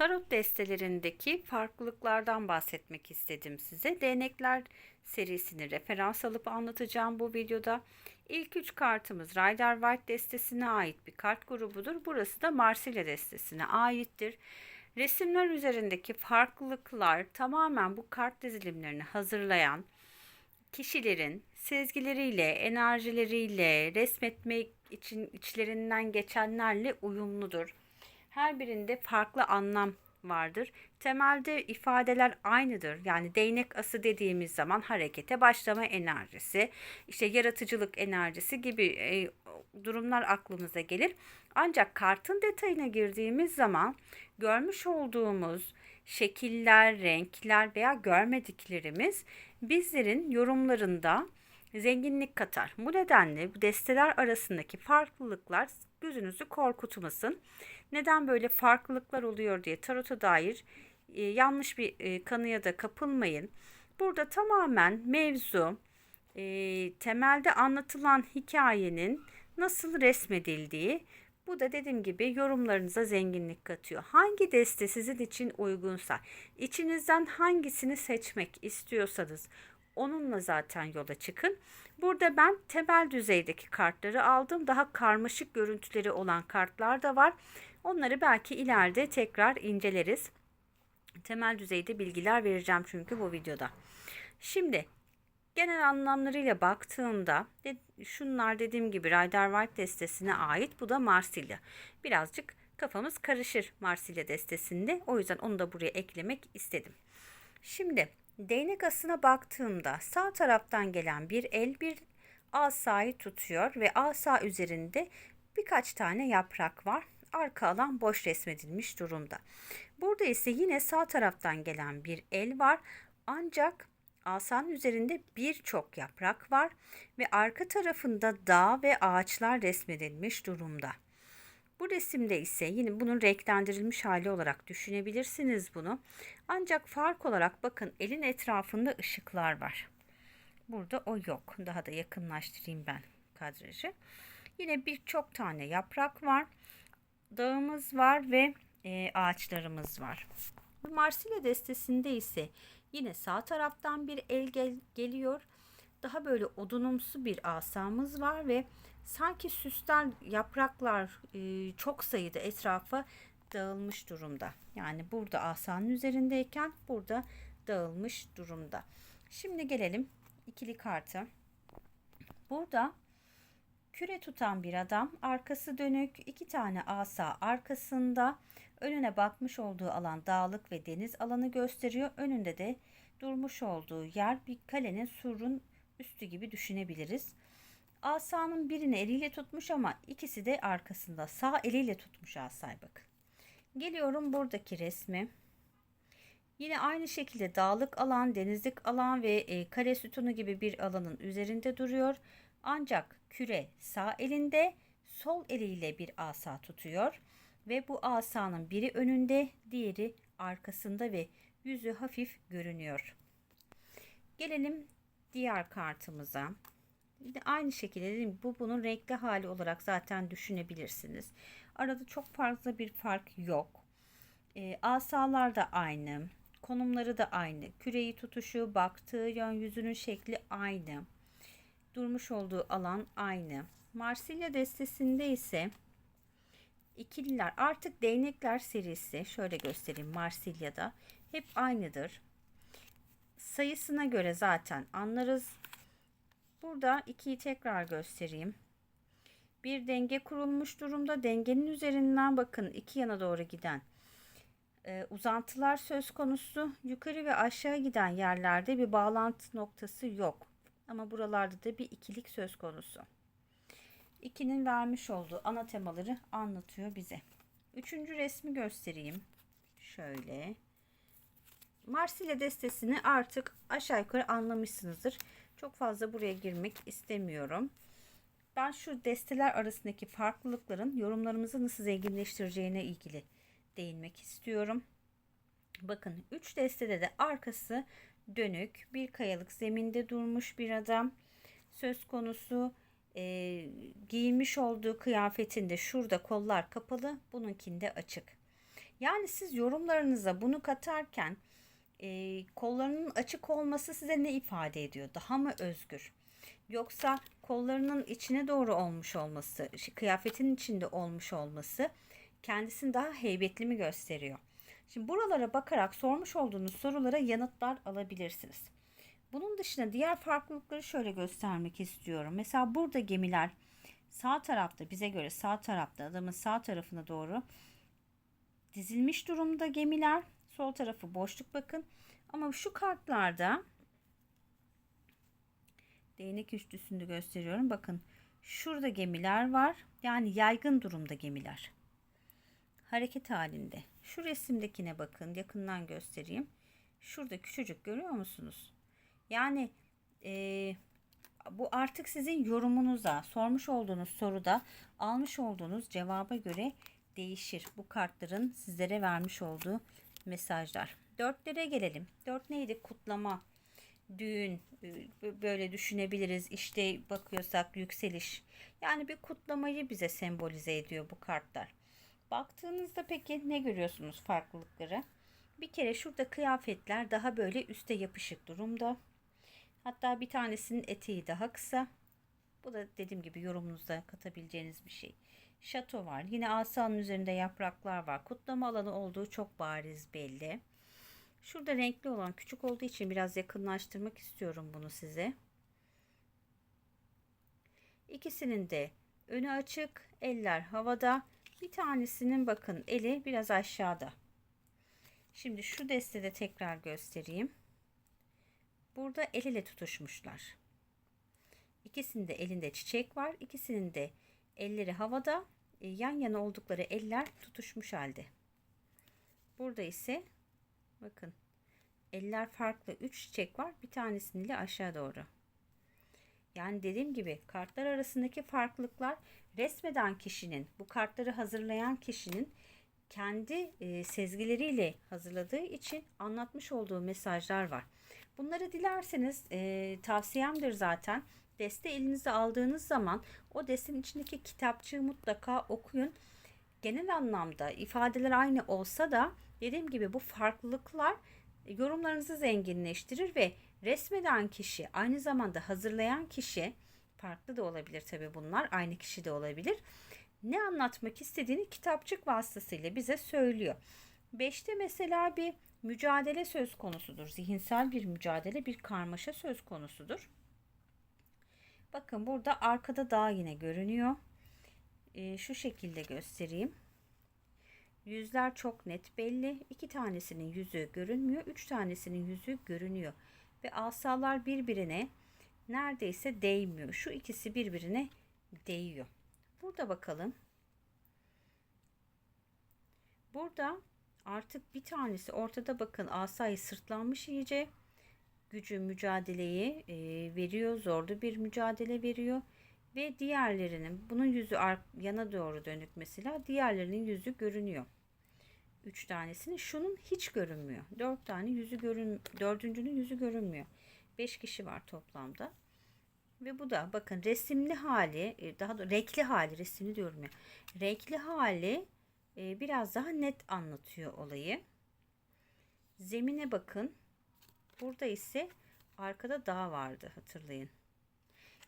Tarot destelerindeki farklılıklardan bahsetmek istedim size. Değnekler serisini referans alıp anlatacağım bu videoda. İlk üç kartımız Rider White destesine ait bir kart grubudur. Burası da Marsilya destesine aittir. Resimler üzerindeki farklılıklar tamamen bu kart dizilimlerini hazırlayan kişilerin sezgileriyle, enerjileriyle, resmetmek için içlerinden geçenlerle uyumludur. Her birinde farklı anlam vardır. Temelde ifadeler aynıdır. Yani değnek ası dediğimiz zaman harekete başlama enerjisi, işte yaratıcılık enerjisi gibi e, durumlar aklımıza gelir. Ancak kartın detayına girdiğimiz zaman görmüş olduğumuz şekiller, renkler veya görmediklerimiz bizlerin yorumlarında zenginlik katar. Bu nedenle bu desteler arasındaki farklılıklar gözünüzü korkutmasın. Neden böyle farklılıklar oluyor diye tarota dair e, yanlış bir e, kanıya da kapılmayın. Burada tamamen mevzu e, temelde anlatılan hikayenin nasıl resmedildiği bu da dediğim gibi yorumlarınıza zenginlik katıyor. Hangi deste sizin için uygunsa, içinizden hangisini seçmek istiyorsanız onunla zaten yola çıkın. Burada ben temel düzeydeki kartları aldım. Daha karmaşık görüntüleri olan kartlar da var. Onları belki ileride tekrar inceleriz. Temel düzeyde bilgiler vereceğim çünkü bu videoda. Şimdi genel anlamlarıyla baktığımda şunlar dediğim gibi Rider White destesine ait. Bu da Marsilya. Birazcık kafamız karışır Marsilya destesinde. O yüzden onu da buraya eklemek istedim. Şimdi değnek asına baktığımda sağ taraftan gelen bir el bir asayı tutuyor ve asa üzerinde birkaç tane yaprak var. Arka alan boş resmedilmiş durumda. Burada ise yine sağ taraftan gelen bir el var. Ancak asanın üzerinde birçok yaprak var ve arka tarafında dağ ve ağaçlar resmedilmiş durumda. Bu resimde ise yine bunun renklendirilmiş hali olarak düşünebilirsiniz bunu. Ancak fark olarak bakın elin etrafında ışıklar var. Burada o yok. Daha da yakınlaştırayım ben kadrajı. Yine birçok tane yaprak var. Dağımız var ve e, ağaçlarımız var. Bu Marsilya destesinde ise yine sağ taraftan bir el gel geliyor. Daha böyle odunumsu bir asamız var ve sanki süsler, yapraklar e, çok sayıda etrafa dağılmış durumda. Yani burada asanın üzerindeyken burada dağılmış durumda. Şimdi gelelim ikili kartı. Burada küre tutan bir adam, arkası dönük, iki tane asa arkasında, önüne bakmış olduğu alan dağlık ve deniz alanı gösteriyor. Önünde de durmuş olduğu yer bir kalenin surun üstü gibi düşünebiliriz. Asanın birini eliyle tutmuş ama ikisi de arkasında. Sağ eliyle tutmuş asayı bakın. Geliyorum buradaki resmi. Yine aynı şekilde dağlık alan, denizlik alan ve e, kare sütunu gibi bir alanın üzerinde duruyor. Ancak küre sağ elinde, sol eliyle bir asa tutuyor ve bu asanın biri önünde, diğeri arkasında ve yüzü hafif görünüyor. Gelelim diğer kartımıza. Yine aynı şekilde dedim bu bunun renkli hali olarak zaten düşünebilirsiniz. Arada çok fazla bir fark yok. E, asalar da aynı. Konumları da aynı. Küreyi tutuşu, baktığı yön, yüzünün şekli aynı. Durmuş olduğu alan aynı. Marsilya destesinde ise ikililer artık değnekler serisi şöyle göstereyim Marsilya'da hep aynıdır. Sayısına göre zaten anlarız. Burada ikiyi tekrar göstereyim. Bir denge kurulmuş durumda. Dengenin üzerinden bakın iki yana doğru giden e, uzantılar söz konusu. Yukarı ve aşağı giden yerlerde bir bağlantı noktası yok. Ama buralarda da bir ikilik söz konusu. İkinin vermiş olduğu ana temaları anlatıyor bize. Üçüncü resmi göstereyim. Şöyle. Marsilya destesini artık aşağı yukarı anlamışsınızdır. Çok fazla buraya girmek istemiyorum. Ben şu desteler arasındaki farklılıkların yorumlarımızı nasıl zenginleştireceğine ilgili değinmek istiyorum. Bakın 3 destede de arkası dönük bir kayalık zeminde durmuş bir adam. Söz konusu e, giymiş olduğu kıyafetinde şurada kollar kapalı bununkinde açık. Yani siz yorumlarınıza bunu katarken e, kollarının açık olması size ne ifade ediyor? Daha mı özgür? Yoksa kollarının içine doğru olmuş olması, kıyafetin içinde olmuş olması kendisini daha heybetli mi gösteriyor? Şimdi buralara bakarak sormuş olduğunuz sorulara yanıtlar alabilirsiniz. Bunun dışında diğer farklılıkları şöyle göstermek istiyorum. Mesela burada gemiler sağ tarafta bize göre sağ tarafta adamın sağ tarafına doğru dizilmiş durumda gemiler. Sol tarafı boşluk bakın. Ama şu kartlarda değnek üçlüsünde gösteriyorum. Bakın şurada gemiler var. Yani yaygın durumda gemiler. Hareket halinde. Şu resimdekine bakın. Yakından göstereyim. Şurada küçücük görüyor musunuz? Yani e, bu artık sizin yorumunuza, sormuş olduğunuz soruda almış olduğunuz cevaba göre değişir. Bu kartların sizlere vermiş olduğu mesajlar. Dörtlere gelelim. Dört neydi? Kutlama, düğün e, böyle düşünebiliriz. İşte bakıyorsak yükseliş. Yani bir kutlamayı bize sembolize ediyor bu kartlar. Baktığınızda peki ne görüyorsunuz farklılıkları? Bir kere şurada kıyafetler daha böyle üste yapışık durumda. Hatta bir tanesinin eteği daha kısa. Bu da dediğim gibi yorumunuzda katabileceğiniz bir şey. Şato var. Yine asanın üzerinde yapraklar var. Kutlama alanı olduğu çok bariz belli. Şurada renkli olan küçük olduğu için biraz yakınlaştırmak istiyorum bunu size. İkisinin de önü açık, eller havada. Bir tanesinin bakın eli biraz aşağıda. Şimdi şu destede tekrar göstereyim. Burada el ile tutuşmuşlar. İkisinde elinde çiçek var. İkisinin de elleri havada. E, yan yana oldukları eller tutuşmuş halde. Burada ise bakın eller farklı. Üç çiçek var. Bir tanesinin ile aşağı doğru. Yani dediğim gibi kartlar arasındaki farklılıklar resmeden kişinin, bu kartları hazırlayan kişinin kendi e, sezgileriyle hazırladığı için anlatmış olduğu mesajlar var. Bunları dilerseniz e, tavsiyemdir zaten. Deste elinize aldığınız zaman o destenin içindeki kitapçığı mutlaka okuyun. Genel anlamda ifadeler aynı olsa da dediğim gibi bu farklılıklar yorumlarınızı zenginleştirir ve resmeden kişi aynı zamanda hazırlayan kişi farklı da olabilir tabi bunlar aynı kişi de olabilir. Ne anlatmak istediğini kitapçık vasıtasıyla bize söylüyor. Beşte mesela bir mücadele söz konusudur. Zihinsel bir mücadele, bir karmaşa söz konusudur. Bakın burada arkada dağ yine görünüyor. E, şu şekilde göstereyim. Yüzler çok net belli. İki tanesinin yüzü görünmüyor. Üç tanesinin yüzü görünüyor. Ve asalar birbirine neredeyse değmiyor. Şu ikisi birbirine değiyor. Burada bakalım. Burada artık bir tanesi ortada bakın asayı sırtlanmış iyice. Gücü mücadeleyi e, veriyor. Zorlu bir mücadele veriyor. Ve diğerlerinin bunun yüzü yana doğru dönük mesela diğerlerinin yüzü görünüyor. Üç tanesinin şunun hiç görünmüyor. Dört tane yüzü görün dördüncünün yüzü görünmüyor. Beş kişi var toplamda. Ve bu da bakın resimli hali e, daha da renkli hali resimli diyorum ya. Renkli hali e, biraz daha net anlatıyor olayı. Zemine bakın. Burada ise arkada dağ vardı hatırlayın.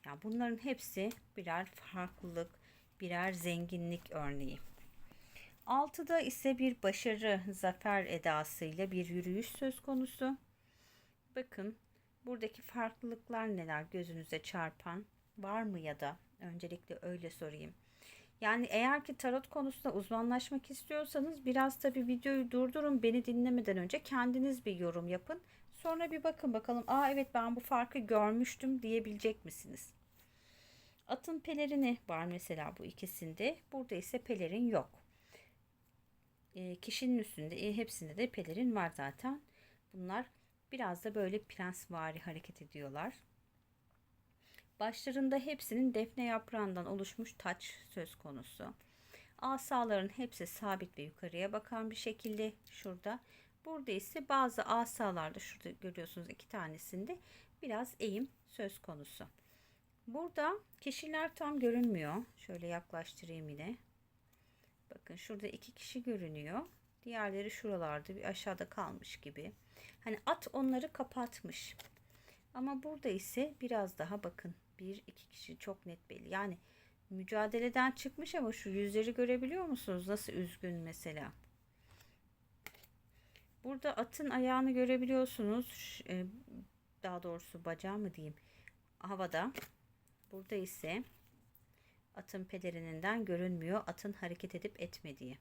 Yani bunların hepsi birer farklılık, birer zenginlik örneği. Altıda ise bir başarı, zafer edasıyla bir yürüyüş söz konusu. Bakın buradaki farklılıklar neler gözünüze çarpan var mı ya da öncelikle öyle sorayım. Yani eğer ki tarot konusunda uzmanlaşmak istiyorsanız biraz tabi videoyu durdurun beni dinlemeden önce kendiniz bir yorum yapın. Sonra bir bakın bakalım aa evet ben bu farkı görmüştüm diyebilecek misiniz? Atın pelerini var mesela bu ikisinde. Burada ise pelerin yok. E, kişinin üstünde e, hepsinde de pelerin var zaten. Bunlar biraz da böyle prensvari hareket ediyorlar. Başlarında hepsinin defne yaprağından oluşmuş taç söz konusu. Asaların hepsi sabit ve yukarıya bakan bir şekilde şurada. Burada ise bazı asalarda şurada görüyorsunuz iki tanesinde biraz eğim söz konusu. Burada kişiler tam görünmüyor. Şöyle yaklaştırayım yine. Bakın şurada iki kişi görünüyor. Diğerleri şuralarda bir aşağıda kalmış gibi. Hani at onları kapatmış. Ama burada ise biraz daha bakın. Bir iki kişi çok net belli. Yani mücadeleden çıkmış ama şu yüzleri görebiliyor musunuz? Nasıl üzgün mesela. Burada atın ayağını görebiliyorsunuz. E, Daha doğrusu bacağı mı diyeyim. Havada. Burada ise atın pelerininden görünmüyor. Atın hareket edip etmediği.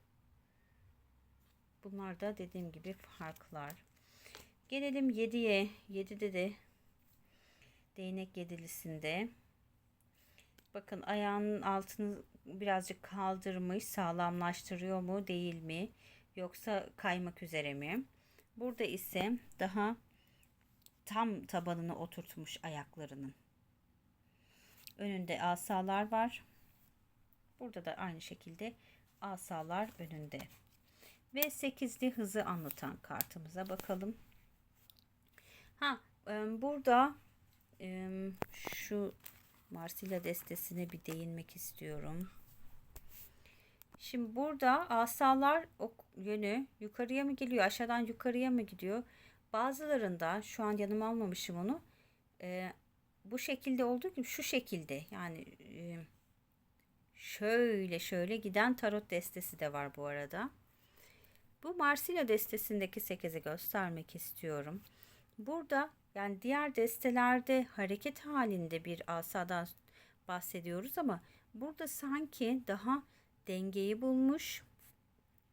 Bunlar da dediğim gibi farklar. Gelelim 7'ye. 7'de de değnek yedilisinde bakın ayağının altını birazcık kaldırmış sağlamlaştırıyor mu değil mi yoksa kaymak üzere mi burada ise daha tam tabanını oturtmuş ayaklarının. Önünde asalar var. Burada da aynı şekilde asalar önünde. Ve 8'li hızı anlatan kartımıza bakalım. Ha e, burada e, şu Marsilya destesine bir değinmek istiyorum. Şimdi burada asalar ok yönü yukarıya mı geliyor, aşağıdan yukarıya mı gidiyor? Bazılarında şu an yanıma almamışım onu. e, bu şekilde olduğu gibi şu şekilde yani e, şöyle şöyle giden tarot destesi de var bu arada. Bu Marsilya destesindeki 8'i göstermek istiyorum. Burada yani diğer destelerde hareket halinde bir asadan bahsediyoruz ama burada sanki daha dengeyi bulmuş.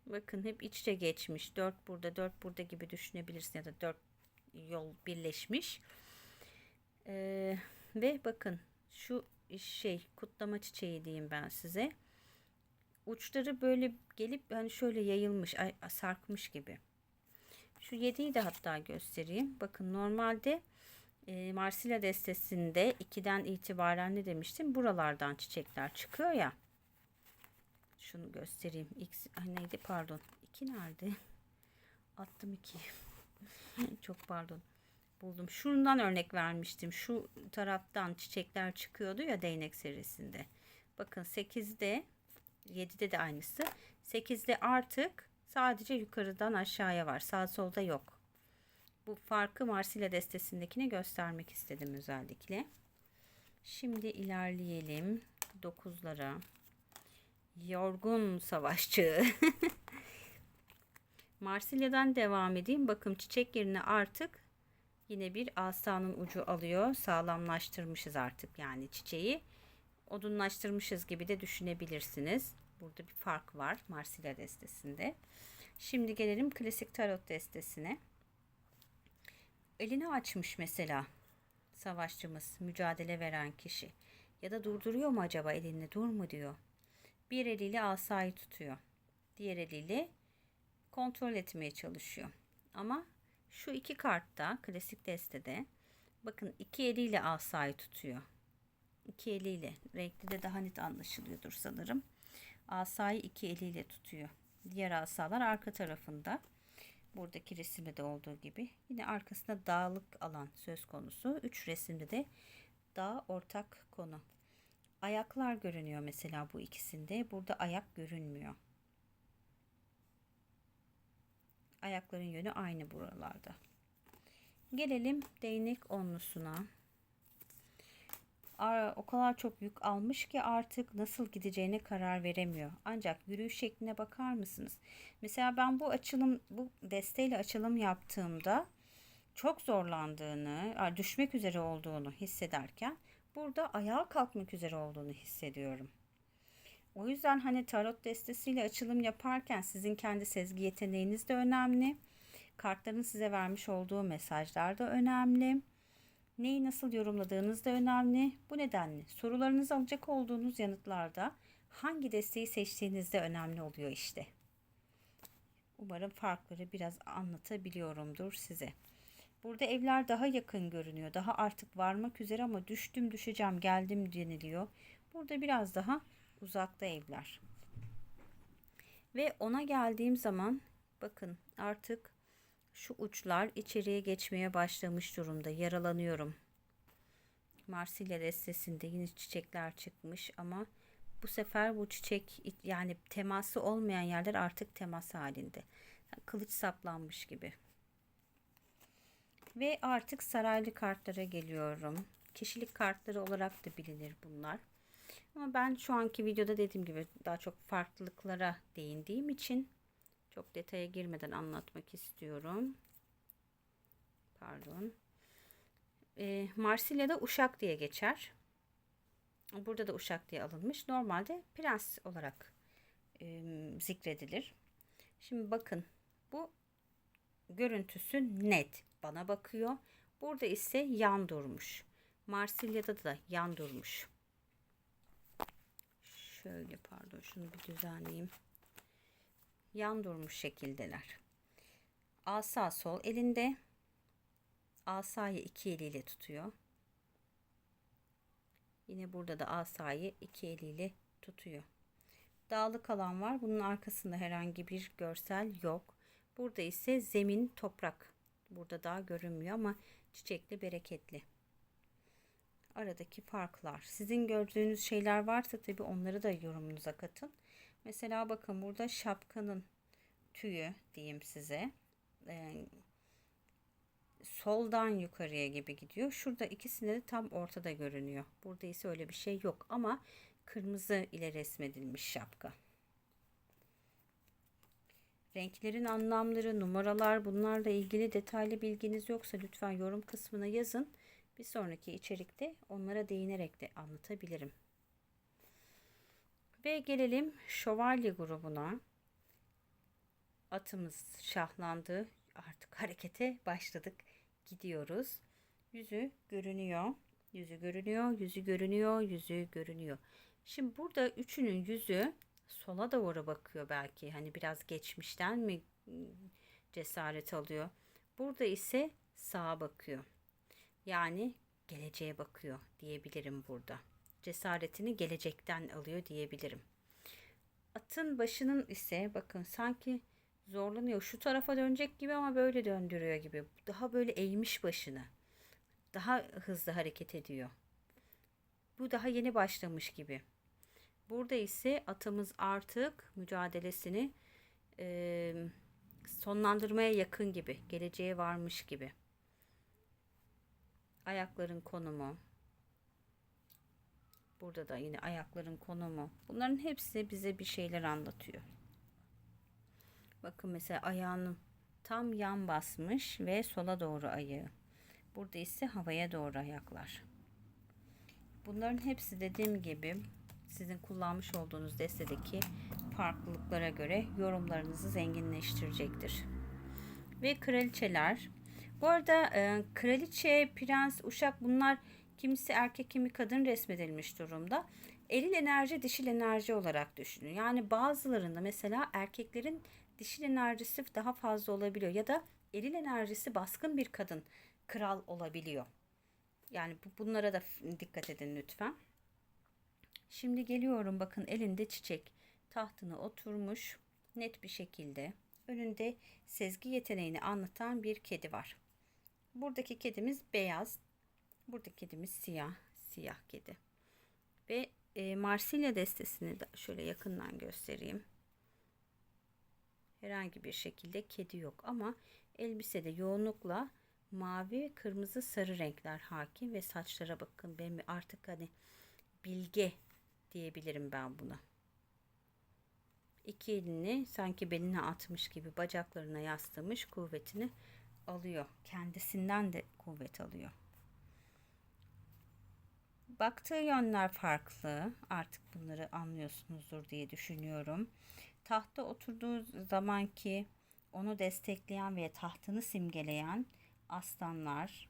Bakın hep iç içe geçmiş. 4 burada 4 burada gibi düşünebilirsin ya da 4 yol birleşmiş. Ee, ve bakın şu şey kutlama çiçeği diyeyim ben size. Uçları böyle gelip hani şöyle yayılmış, ay- sarkmış gibi. Şu 7'yi de hatta göstereyim. Bakın normalde e, Marsilya destesinde 2'den itibaren ne demiştim? Buralardan çiçekler çıkıyor ya. Şunu göstereyim. X neydi pardon. 2 nerede? Attım 2. Çok pardon. Buldum. Şundan örnek vermiştim. Şu taraftan çiçekler çıkıyordu ya değnek serisinde. Bakın 8'de 7'de de aynısı. 8'de artık sadece yukarıdan aşağıya var. Sağ solda yok. Bu farkı Marsilya destesindekini göstermek istedim özellikle. Şimdi ilerleyelim 9'lara. Yorgun savaşçı. Marsilya'dan devam edeyim. Bakın çiçek yerine artık yine bir asanın ucu alıyor. Sağlamlaştırmışız artık yani çiçeği. Odunlaştırmışız gibi de düşünebilirsiniz. Burada bir fark var Marsilya destesinde. Şimdi gelelim klasik tarot destesine. Elini açmış mesela savaşçımız, mücadele veren kişi. Ya da durduruyor mu acaba elini dur mu diyor. Bir eliyle asayı tutuyor. Diğer eliyle kontrol etmeye çalışıyor. Ama şu iki kartta klasik destede bakın iki eliyle asayı tutuyor. İki eliyle. Renkli de daha net anlaşılıyordur sanırım. Asayı iki eliyle tutuyor. Diğer asalar arka tarafında. Buradaki resimde de olduğu gibi. Yine arkasında dağlık alan söz konusu. Üç resimde de dağ ortak konu. Ayaklar görünüyor mesela bu ikisinde. Burada ayak görünmüyor. Ayakların yönü aynı buralarda. Gelelim değnek onlusuna. O kadar çok yük almış ki artık nasıl gideceğine karar veremiyor. Ancak yürüyüş şekline bakar mısınız? Mesela ben bu açılım, bu desteğiyle açılım yaptığımda çok zorlandığını, düşmek üzere olduğunu hissederken burada ayağa kalkmak üzere olduğunu hissediyorum. O yüzden hani tarot destesiyle açılım yaparken sizin kendi sezgi yeteneğiniz de önemli. Kartların size vermiş olduğu mesajlar da önemli. Neyi nasıl yorumladığınız da önemli. Bu nedenle sorularınızı alacak olduğunuz yanıtlarda hangi desteği seçtiğiniz de önemli oluyor işte. Umarım farkları biraz anlatabiliyorumdur size. Burada evler daha yakın görünüyor. Daha artık varmak üzere ama düştüm düşeceğim geldim deniliyor. Burada biraz daha uzakta evler. Ve ona geldiğim zaman bakın artık şu uçlar içeriye geçmeye başlamış durumda. Yaralanıyorum. Marsilya destesinde yine çiçekler çıkmış ama bu sefer bu çiçek yani teması olmayan yerler artık temas halinde. Kılıç saplanmış gibi. Ve artık saraylı kartlara geliyorum. Kişilik kartları olarak da bilinir bunlar. Ama ben şu anki videoda dediğim gibi daha çok farklılıklara değindiğim için çok detaya girmeden anlatmak istiyorum. Pardon. E, Marsilya'da Uşak diye geçer. Burada da Uşak diye alınmış. Normalde prens olarak e, zikredilir. Şimdi bakın bu görüntüsü net bana bakıyor. Burada ise yan durmuş. Marsilya'da da yan durmuş. Şöyle pardon şunu bir düzenleyeyim. Yan durmuş şekildeler. Asa sol elinde. Asayı iki eliyle tutuyor. Yine burada da asayı iki eliyle tutuyor. Dağlık alan var. Bunun arkasında herhangi bir görsel yok. Burada ise zemin toprak. Burada daha görünmüyor ama çiçekli bereketli. Aradaki farklar. Sizin gördüğünüz şeyler varsa tabi onları da yorumunuza katın. Mesela bakın burada şapkanın tüyü diyeyim size. Ee, soldan yukarıya gibi gidiyor. Şurada ikisinde de tam ortada görünüyor. Burada ise öyle bir şey yok ama kırmızı ile resmedilmiş şapka. Renklerin anlamları, numaralar bunlarla ilgili detaylı bilginiz yoksa lütfen yorum kısmına yazın. Bir sonraki içerikte onlara değinerek de anlatabilirim. Ve gelelim şövalye grubuna. Atımız şahlandı. Artık harekete başladık. Gidiyoruz. Yüzü görünüyor. Yüzü görünüyor, yüzü görünüyor, yüzü görünüyor. Şimdi burada üçünün yüzü sola doğru bakıyor belki. Hani biraz geçmişten mi ıı, cesaret alıyor. Burada ise sağa bakıyor. Yani geleceğe bakıyor diyebilirim burada. Cesaretini gelecekten alıyor diyebilirim. Atın başının ise bakın sanki zorlanıyor. Şu tarafa dönecek gibi ama böyle döndürüyor gibi. Daha böyle eğmiş başını. Daha hızlı hareket ediyor. Bu daha yeni başlamış gibi. Burada ise atımız artık mücadelesini e, sonlandırmaya yakın gibi. Geleceğe varmış gibi. Ayakların konumu. Burada da yine ayakların konumu. Bunların hepsi bize bir şeyler anlatıyor. Bakın mesela ayağının tam yan basmış ve sola doğru ayağı. Burada ise havaya doğru ayaklar. Bunların hepsi dediğim gibi sizin kullanmış olduğunuz destedeki farklılıklara göre yorumlarınızı zenginleştirecektir. Ve kraliçeler. Bu arada e, kraliçe, prens, uşak bunlar kimisi erkek kimi kadın resmedilmiş durumda. Eril enerji dişil enerji olarak düşünün. Yani bazılarında mesela erkeklerin dişil enerjisi daha fazla olabiliyor ya da eril enerjisi baskın bir kadın kral olabiliyor. Yani bunlara da dikkat edin lütfen. Şimdi geliyorum bakın elinde çiçek tahtına oturmuş net bir şekilde önünde sezgi yeteneğini anlatan bir kedi var. Buradaki kedimiz beyaz. Buradaki kedimiz siyah. Siyah kedi. Ve e, Marsilya destesini de şöyle yakından göstereyim. Herhangi bir şekilde kedi yok ama elbisede yoğunlukla mavi, kırmızı, sarı renkler hakim ve saçlara bakın. Benim artık hani bilge diyebilirim ben buna. İki elini sanki beline atmış gibi bacaklarına yaslamış kuvvetini alıyor. Kendisinden de kuvvet alıyor. Baktığı yönler farklı. Artık bunları anlıyorsunuzdur diye düşünüyorum. Tahta oturduğu zamanki onu destekleyen ve tahtını simgeleyen aslanlar,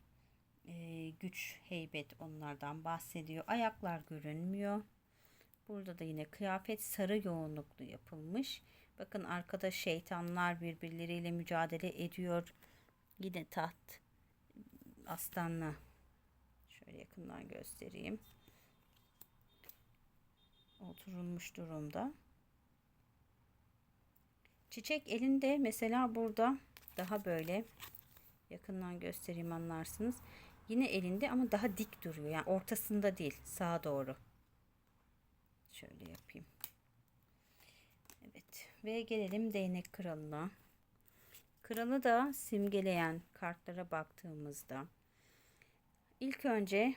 e, güç, heybet onlardan bahsediyor. Ayaklar görünmüyor. Burada da yine kıyafet sarı yoğunluklu yapılmış. Bakın arkada şeytanlar birbirleriyle mücadele ediyor. Yine taht aslanla şöyle yakından göstereyim. Oturulmuş durumda. Çiçek elinde mesela burada daha böyle yakından göstereyim anlarsınız. Yine elinde ama daha dik duruyor. Yani ortasında değil sağa doğru. Şöyle yapayım. Evet ve gelelim değnek kralına. Kralı da simgeleyen kartlara baktığımızda ilk önce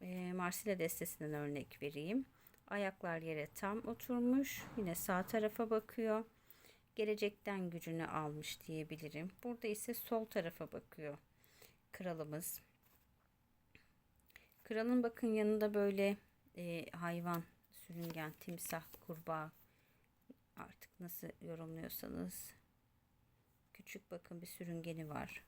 e, Marsilya destesinden örnek vereyim. Ayaklar yere tam oturmuş. Yine sağ tarafa bakıyor. Gelecekten gücünü almış diyebilirim. Burada ise sol tarafa bakıyor kralımız. Kralın bakın yanında böyle e, hayvan, sürüngen, timsah, kurbağa artık nasıl yorumluyorsanız küçük bakın bir sürüngeni var.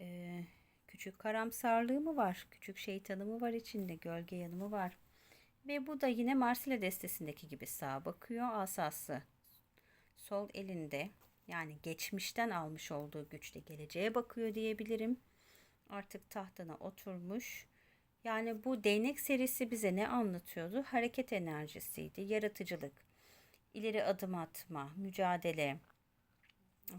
Ee, küçük karamsarlığı mı var? Küçük şeytanı mı var içinde? Gölge yanımı var. Ve bu da yine Marsilya destesindeki gibi sağa bakıyor. Asası sol elinde yani geçmişten almış olduğu güçle geleceğe bakıyor diyebilirim. Artık tahtına oturmuş. Yani bu değnek serisi bize ne anlatıyordu? Hareket enerjisiydi, yaratıcılık, ileri adım atma, mücadele.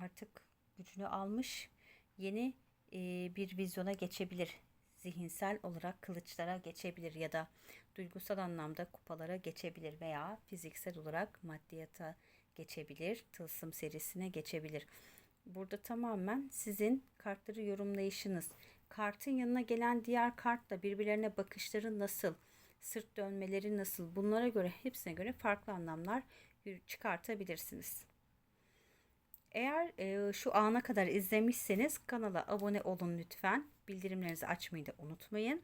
Artık gücünü almış, yeni e, bir vizyona geçebilir. Zihinsel olarak kılıçlara geçebilir ya da duygusal anlamda kupalara geçebilir veya fiziksel olarak maddiyata geçebilir. Tılsım serisine geçebilir. Burada tamamen sizin kartları yorumlayışınız, kartın yanına gelen diğer kartla birbirlerine bakışları nasıl, sırt dönmeleri nasıl bunlara göre hepsine göre farklı anlamlar çıkartabilirsiniz. Eğer e, şu ana kadar izlemişseniz kanala abone olun lütfen. Bildirimlerinizi açmayı da unutmayın.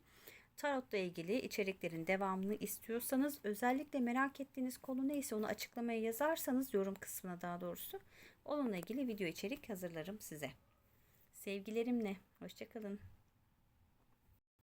Tarotla ilgili içeriklerin devamını istiyorsanız özellikle merak ettiğiniz konu neyse onu açıklamaya yazarsanız yorum kısmına daha doğrusu onunla ilgili video içerik hazırlarım size. Sevgilerimle. Hoşçakalın.